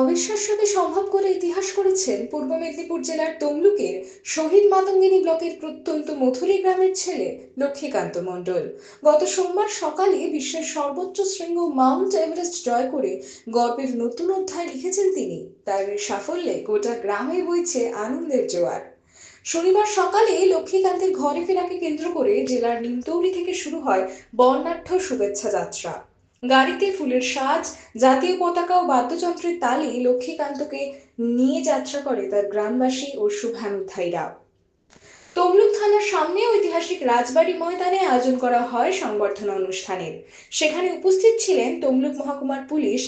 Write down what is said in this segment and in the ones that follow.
অবিশ্বাস্যকে সম্ভব করে ইতিহাস করেছেন পূর্ব মেদিনীপুর জেলার তমলুকের শহীদ মাতঙ্গিনী ব্লকের প্রত্যন্ত মথুরি গ্রামের ছেলে লক্ষ্মীকান্ত মণ্ডল। গত সোমবার সকালে বিশ্বের সর্বোচ্চ শৃঙ্গ মাউন্ট এভারেস্ট জয় করে গর্বের নতুন অধ্যায় লিখেছেন তিনি। তার সাফল্যে গোটা গ্রামে বইছে আনন্দের জোয়ার। শনিবার সকালে লক্ষ্মীকান্তের ঘরে ফেরাকে কেন্দ্র করে জেলার নিমতৌড়ি থেকে শুরু হয় বর্ণাঢ্য শুভেচ্ছা যাত্রা। গাড়িতে ফুলের সাজ, জাতীয় পতাকা ও বাদ্যযন্ত্রের তালে লক্ষ্মীকান্তকে নিয়ে যাত্রা করে তার গ্রামবাসী ও শুভানুধ্যায়ীরা তমলুক থানার সামনে ঐতিহাসিক রাজবাড়ি ময়দানে আয়োজন করা হয় সংবর্ধনা অনুষ্ঠানের। সেখানে উপস্থিত ছিলেন তমলুক মহকুমার পুলিশ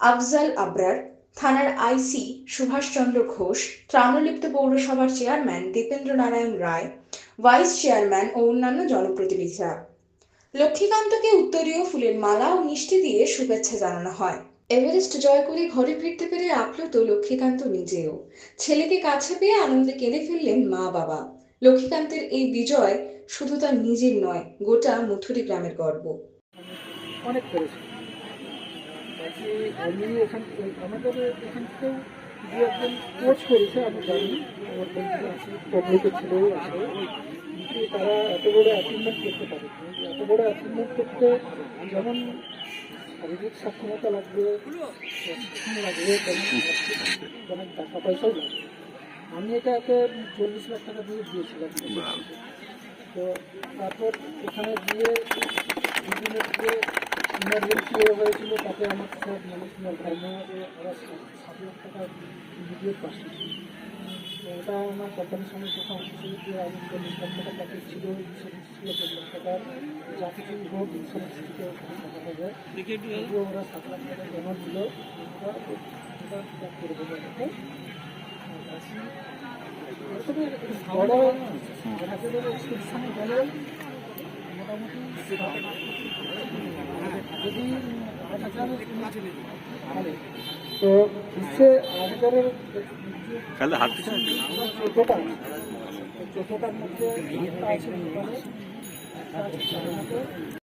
আফজাল আবরার, থানার আইসি সুভাষচন্দ্র ঘোষ, ত্রাণলিপ্ত পৌরসভার chairman Dipendra Narayan Roy, vice chairman ও অন্যান্য জনপ্রতিনিধিরা। লক্ষ্মীকান্তকে উত্তরীয় ফুলের মালা ও মিষ্টি দিয়ে শুভেচ্ছা জানানো হয়। এভারেস্ট জয় করে ঘরে ফিরতে পেরে আপ্লুত লক্ষ্মীকান্ত নিজেও। ছেলেকে কাছে পেয়ে আনন্দে কেঁদে ফেললেন মা বাবা। লক্ষ্মীকান্তের এই বিজয় শুধু তার নিজের নয়, গোটা মথুরি গ্রামের গর্ব। অনেক তারা এত বড় অ্যাচিভমেন্ট করতে পারে বড় অ্যাচিভমেন্ট করতে যেমন শারীরিক সক্ষমতা লাগবে প্রশিক্ষণ লাগবে অনেক টাকা পয়সাও লাগবে। আমি এটাকে চল্লিশ লাখ টাকা দিয়ে দিয়েছিলাম। তো তারপর এখানে গিয়ে বিভিন্ন যে ইমার্জেন্সি হয়েছিল, তাতে আমার সব মানুষগুলো ধর্ম ওরা সাত লাখ টাকা ইমিডিয়েট পাঠিয়েছিল তো আমার কোম্পানির সঙ্গে কথা হচ্ছে যে আমি চল্লিশ লাখ টাকা ছিল চল্লিশ টাকার যা কিছু হোক ইন্স্যুরেন্স থেকে হবে। যদিও ওরা সাত লাখ টাকা জমা দিল। করে দেবো বড় এক্সপেকশন মোটামুটি যদি আট হাজার তো মধ্যে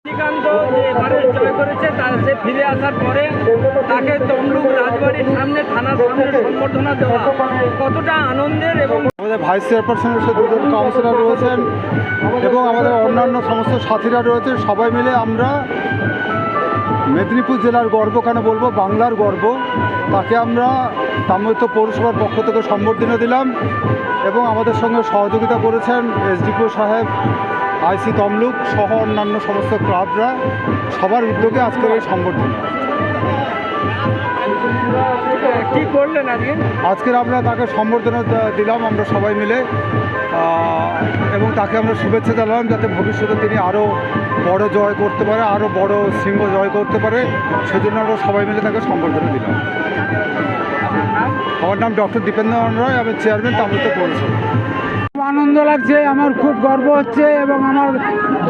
শ্রীকান্ত যে এবারে জয় করেছে তার সে ফিরে আসার পরে তাকে তমলুক রাজবাড়ির সামনে থানার সামনে সম্বর্ধনা দেওয়া। কতটা আনন্দের এবং আমাদের ভাইস চেয়ারপারসনের সাথে দুজন কাউন্সিলর রয়েছেন এবং আমাদের অন্যান্য সমস্ত সাথীরা রয়েছে। সবাই মিলে আমরা মেদিনীপুর জেলার গর্ব কেন বলব? বাংলার গর্ব। তাকে আমরা তাম্রত্ব পৌরসভার পক্ষ থেকে সম্বর্ধনা দিলাম এবং আমাদের সঙ্গে সহযোগিতা করেছেন এসডিপিও সাহেব, আইসি তমলুক সহ অন্যান্য সমস্ত ক্লাবরা। সবার উদ্যোগে আজকের এই সম্বর্ধনা। কি করলেন আজকে? আজকের আমরা তাকে সম্বর্ধনা দিলাম আমরা সবাই মিলে। এবং তাকে আমরা শুভেচ্ছা জানালাম যাতে ভবিষ্যতে তিনি আরও বড় জয় করতে পারে আরও বড় সিংহ জয় করতে পারে। সেজন্য আমরা সবাই মিলে তাকে সম্বর্ধনা দিলাম। আমার নাম ডক্টর দীপেন্দ্র রায় আমি চেয়ারম্যান তামিলতে পৌরসভা। আনন্দ লাগছে, আমার খুব গর্ব হচ্ছে এবং আমার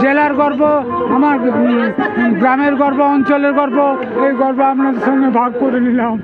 জেলার গর্ব, আমার গ্রামের গর্ব, অঞ্চলের গর্ব, এই গর্ব আপনাদের সঙ্গে ভাগ করে নিলাম।